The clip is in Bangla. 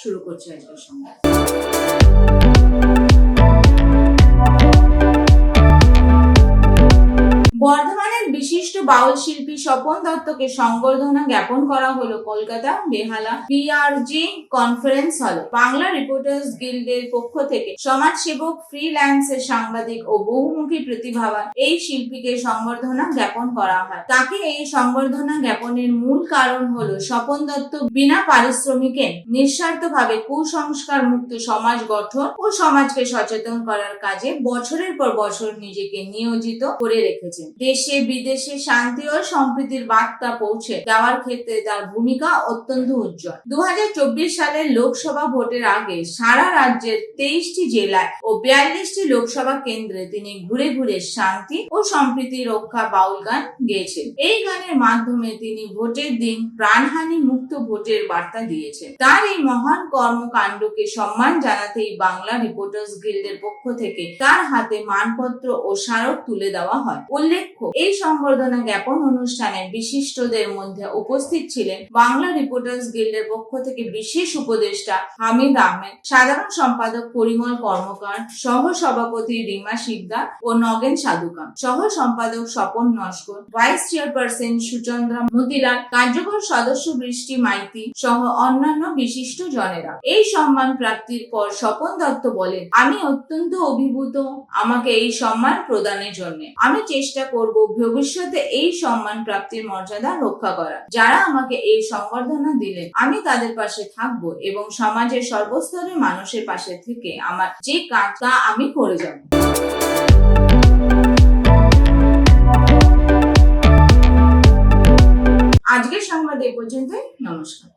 শুরু করছি আজকের সংবাদ। বাউল শিল্পী স্বপন দত্তকে সংবর্ধনা জ্ঞাপন করা হলো কলকাতা, বেহালা পিআরজি কনফারেন্স হলে বাংলা রিপোর্টার্স গিল্ডের পক্ষ থেকে সমাজসেবক ফ্রিল্যান্সের সাংবাদিক ও বহুমুখী প্রতিভাবান এই শিল্পীকে সংবর্ধনা জ্ঞাপন করা হয়। তাকে এই সংবর্ধনা জ্ঞাপনের মূল কারণ হলো স্বপন দত্ত বিনা পারিশ্রমিকে নিঃস্বার্থভাবে কুসংস্কার মুক্ত সমাজ গঠন ও সমাজকে সচেতন করার কাজে বছরের পর বছর নিজেকে নিয়োজিত করে রেখেছেন। দেশে, বিদেশে শান্তি ও সম্প্রীতির বার্তা পৌঁছে দেওয়ার ক্ষেত্রে তার ভূমিকা অত্যন্ত উজ্জ্বল। দুই হাজার চব্বিশ সালের লোকসভা ভোটের আগে সারা রাজ্যের তেইশটি জেলায় ও বিয়াল্লিশটি লোকসভা কেন্দ্রে তিনি ঘুরে ঘুরে শান্তি ও সম্প্রীতি রক্ষা বাউল গান গেয়েছেন। এই গানের মাধ্যমে তিনি ভোটের দিন প্রাণহানি মুক্ত ভোটের বার্তা দিয়েছেন। তার এই মহান কর্মকাণ্ডকে সম্মান জানাতেই বাংলা রিপোর্টার্স গিল্ডের পক্ষ থেকে তার হাতে মানপত্র ও স্মারক তুলে দেওয়া হয়। উল্লেখ্য, এই সংবর্ধনা জ্ঞাপন অনুষ্ঠানে বিশিষ্টদের মধ্যে উপস্থিত ছিলেন বাংলা রিপোর্টার্স গিল্ডের পক্ষ থেকে বিশেষ উপদেষ্টা হামিদ আহমেদ, সাধারণ সম্পাদক পরিমল কর্মকার সহ সভাপতি রিমা শিকদার ও নগেন সাধুকাম সহ সম্পাদক স্বপন নস্কর, ভাইস চেয়ারপারসন সুচন্দ্রা মতিলাল, কার্যকর সদস্য বৃষ্টি মাইতি সহ অন্যান্য বিশিষ্ট জনেরা। এই সম্মান প্রাপ্তির পর স্বপন দত্ত বলেন, আমি অত্যন্ত অভিভূত আমাকে এই সম্মান প্রদানের জন্য। আমি চেষ্টা করব ভবিষ্যতে এই সম্মান প্রাপ্তির মর্যাদা রক্ষা করা। যারা আমাকে এই সংবর্ধনা দিলেন, আমি তাদের পাশে থাকব এবং সমাজের সর্বস্তরের মানুষের পাশে থেকে আমার যে কাজ, তা আমি করে যাব। আজকের সংবাদ এই পর্যন্তই, নমস্কার।